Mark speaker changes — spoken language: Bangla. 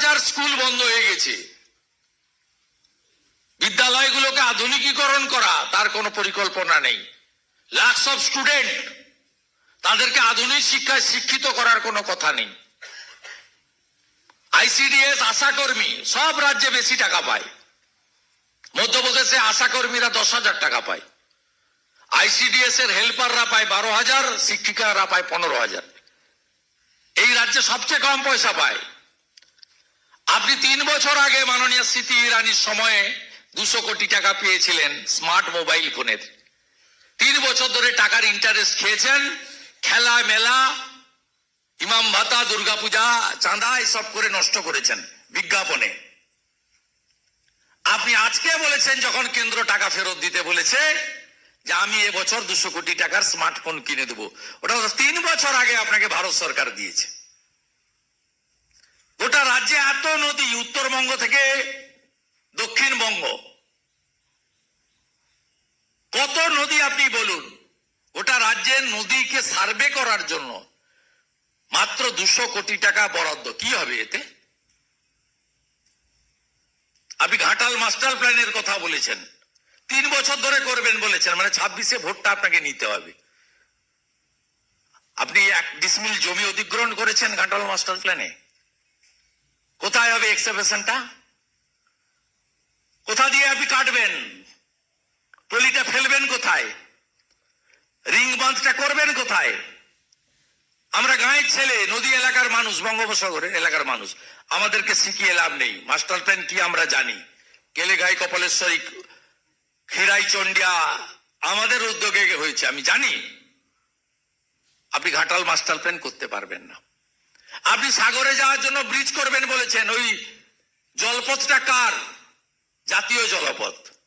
Speaker 1: হাজার স্কুল বন্ধ হয়ে গেছে। বিদ্যালয়গুলোকে আধুনিকীকরণ করা তার কোনো পরিকল্পনা নেই। লাখস অফ স্টুডেন্ট তাদেরকে আধুনিক শিক্ষায় শিক্ষিত করার কোনো কথা নেই। আইসিডিএস আশাকর্মী, সব রাজ্যে বেশি টাকা পায়। মধ্যপ্রদেশে আশাকর্মীরা দশ হাজার টাকা পায়। আইসিডিএস এর হেল্পাররা পায় বারো হাজার, শিক্ষিকারা পায় পনেরো হাজার। এই রাজ্যে সবচেয়ে কম পয়সা পায়। আপনি তিন বছর আগে মাননীয় স্মৃতি ইরানির সময়ে দুশো কোটি টাকা পেয়েছিলেন স্মার্ট মোবাইল ফোনের। তিন বছর ধরে টাকার ইন্টারেস্ট খেয়েছেন, খেলা, মেলা, ইমাম ভাতা, দুর্গাপূজা, চাঁদা, এসব করে নষ্ট করেছেন বিজ্ঞাপনে। আপনি আজকে বলেছেন যখন কেন্দ্র টাকা ফেরত দিতে বলেছে যে আমি এবছর দুশো কোটি টাকার স্মার্টফোন কিনে দেবো। ওটা তিন বছর আগে আপনাকে ভারত সরকার দিয়েছে গোটা রাজ্যে এত নদী উত্তরবঙ্গ থেকে দক্ষিণবঙ্গ। কত নদী আপনি বলুন, গোটা রাজ্যের নদীকে সার্ভে করার জন্য মাত্র দুশো কোটি টাকা বরাদ্দ, কি হবে এতে? আপনি ঘাটাল মাস্টার প্ল্যানের কথা বলেছেন, তিন বছর ধরে করবেন বলেছেন মানে ছাব্বিশে ভোটটা আপনাকে নিতে হবে। আপনি এক ডিসমিল জমি অধিগ্রহণ করেছেন ঘাটাল মাস্টার প্ল্যানে? কোথায় হবে এক্সেপেশনটা কোথা দিয়ে আপনি কাটবেন? টলিটা ফেলবেন কোথায়? রিং বাঁধটা করবেন কোথায়? আমরা গাঁয়ের ছেলে, নদী এলাকার মানুষ, বঙ্গোপসাগরের এলাকার মানুষ। আমাদেরকে শিখিয়ে লাভ নেই। মাস্টার প্ল্যান কি আমরা জানি? কেলেঘাই কপালেশ্বরী খিরাই চন্ডিয়া আমাদের উদ্যোগে হয়েছে। আমি জানি। আপনি ঘাটাল মাস্টার প্ল্যান করতে পারবেন না। আপনি সাগরে যাওয়ার জন্য ব্রিজ করবেন বলেছেন ওই জলপথটা কার? জাতীয় জলপথ।